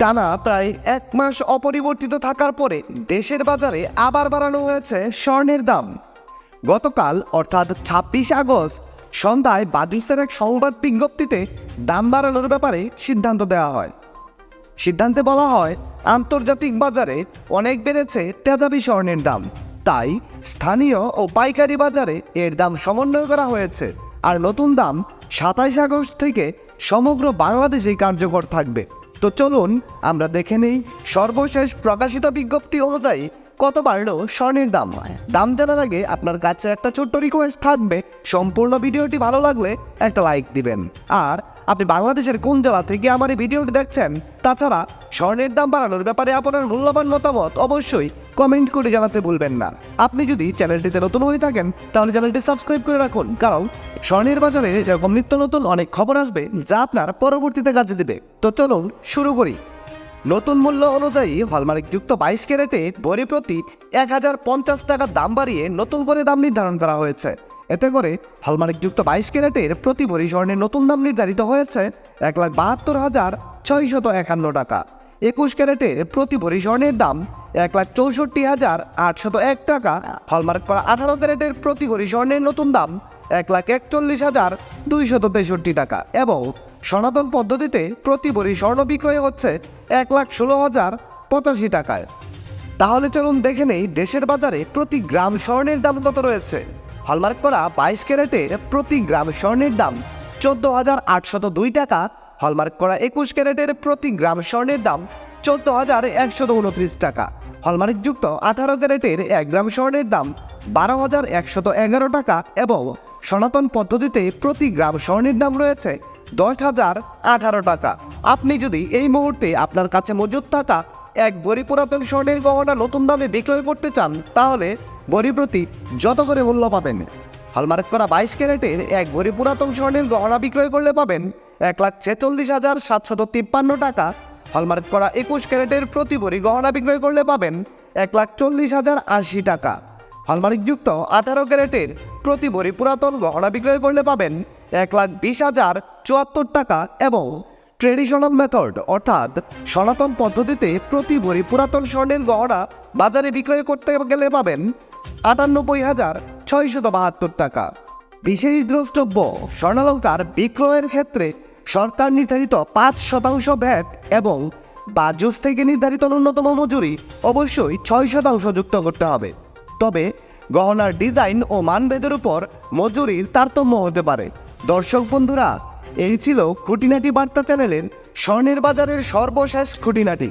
টানা প্রায় এক মাস অপরিবর্তিত থাকার পরে দেশের বাজারে আবার বাড়ানো হয়েছে স্বর্ণের দাম। গতকাল, অর্থাৎ ছাব্বিশ আগস্ট, সন্ধ্যায় বাদিসের এক সংবাদ বিজ্ঞপ্তিতে দাম বাড়ানোর ব্যাপারে সিদ্ধান্ত দেওয়া হয়। সিদ্ধান্তে বলা হয়, আন্তর্জাতিক বাজারে অনেক বেড়েছে তেজাবি স্বর্ণের দাম। তাই স্থানীয় ও পাইকারি বাজারে এর দাম সমন্বয় করা হয়েছে। আর নতুন দাম সাতাইশ আগস্ট থেকে সমগ্র বাংলাদেশেই কার্যকর থাকবে। তো চলুন আমরা দেখে নেই সর্বশেষ প্রকাশিত বিজ্ঞপ্তি অনুযায়ী কত বাড়লো স্বর্ণের দাম। দাম জানার আগে আপনার কাছে একটা ছোট্ট রিকোয়েস্ট থাকবে। সম্পূর্ণ ভিডিওটি ভালো লাগলে একটা লাইক দিবেন। আর আপনি বাংলাদেশের কোন জেলা থেকে আমার এই ভিডিওটি দেখছেন? তাছাড়া স্বর্ণের দাম বাড়ানোর ব্যাপারে আপনার মূল্যবান মতামত অবশ্যই কমেন্ট করে জানাতে ভুলবেন না। আপনি যদি চ্যানেলটিতে নতুন হয়ে থাকেন, তাহলে চ্যানেলটি সাবস্ক্রাইব করে রাখুন, কারণ স্বর্ণের বাজারে এরকম নিত্য নতুন অনেক খবর আসবে, যা আপনার পরবর্তীতে কাজে দেবে। তো চলুন শুরু করি। নতুন মূল্য অনুযায়ী হলমার্ক যুক্ত বাইশ ক্যারেটে ভরি প্রতি এক হাজার পঞ্চাশ টাকা দাম বাড়িয়ে নতুন করে দাম নির্ধারণ করা হয়েছে। এতে করে হলমার্ক যুক্ত বাইশ ক্যারেটের প্রতি ভরি স্বর্ণের নতুন দাম নির্ধারিত হয়েছে এক লাখ বাহাত্তর হাজার ছয়শত একান্ন টাকা। একুশ ক্যারেটের প্রতি ভরি স্বর্ণের দাম এক লাখ চৌষট্টি হাজার আটশত এক টাকা। হলমার্ক করা আঠারো ক্যারেটের প্রতি ভরি স্বর্ণের নতুন দাম এক লাখ একচল্লিশ হাজার দুইশত তেষট্টি টাকা এবং সনাতন পদ্ধতিতে প্রতি ভরি স্বর্ণ বিক্রয় হচ্ছে এক লাখ ষোলো হাজার পঁচাশি টাকায়। তাহলে চলুন দেখে নেই দেশের বাজারে প্রতি গ্রাম স্বর্ণের দাম কত রয়েছে। হলমার্ক করা বাইশ ক্যারেটের প্রতি গ্রাম স্বর্ণের দাম চোদ্দ হাজার আটশত দুই টাকা। হলমার্ক করা একুশ ক্যারেটের প্রতি গ্রাম স্বর্ণের দাম চোদ্দ হাজার একশত উনত্রিশ টাকা। হলমার্কযুক্ত আঠারো ক্যারেটের এক গ্রাম স্বর্ণের দাম বারো হাজার একশত এগারো টাকা এবং সনাতন পদ্ধতিতে প্রতি গ্রাম স্বর্ণের দাম রয়েছে দশ হাজার আঠারো টাকা। আপনি যদি এই মুহূর্তে আপনার কাছে মজুদ থাকা এক বড়ি পুরাতন স্বর্ণের গহনা নতুন দামে বিক্রয় করতে চান, তাহলে বড়ি প্রতি যত করে মূল্য পাবেন। হলমার্ক করা বাইশ ক্যারেটের এক ভরি পুরাতন স্বর্ণের গহনা বিক্রয় করলে পাবেন এক লাখ ছেচল্লিশ হাজার সাতশত তিপ্পান্ন টাকা। হলমার্ক করা একুশ ক্যারেটের প্রতি ভরি গহনা বিক্রয় করলে পাবেন এক লাখ চল্লিশ হাজার আশি টাকা। হলমার্কযুক্ত আঠারো ক্যারেটের প্রতি ভরি পুরাতন গহনা বিক্রয় করলে পাবেন এক লাখ বিশ হাজার চুয়াত্তর টাকা এবং ট্রেডিশনাল মেথড অর্থাৎ সনাতন পদ্ধতিতে প্রতি ভরি পুরাতন স্বর্ণের গহনা বাজারে বিক্রয় করতে গেলে পাবেন আটানব্বই হাজার ছয়শত বাহাত্তর টাকা। বিশেষ দ্রষ্টব্য স্বর্ণালঙ্কার বিক্রয়ের ক্ষেত্রে সরকার নির্ধারিত পাঁচ শতাংশ ভ্যাট এবং বাজুস থেকে নির্ধারিত ন্যূনতম মজুরি অবশ্যই ছয় শতাংশ যুক্ত করতে হবে। তবে গহনার ডিজাইন ও মানভেদের উপর মজুরির তারতম্য হতে পারে। দর্শক বন্ধুরা, এই ছিল খুঁটিনাটি বার্তা চ্যানেলের স্বর্ণের বাজারের সর্বশেষ খুঁটিনাটি।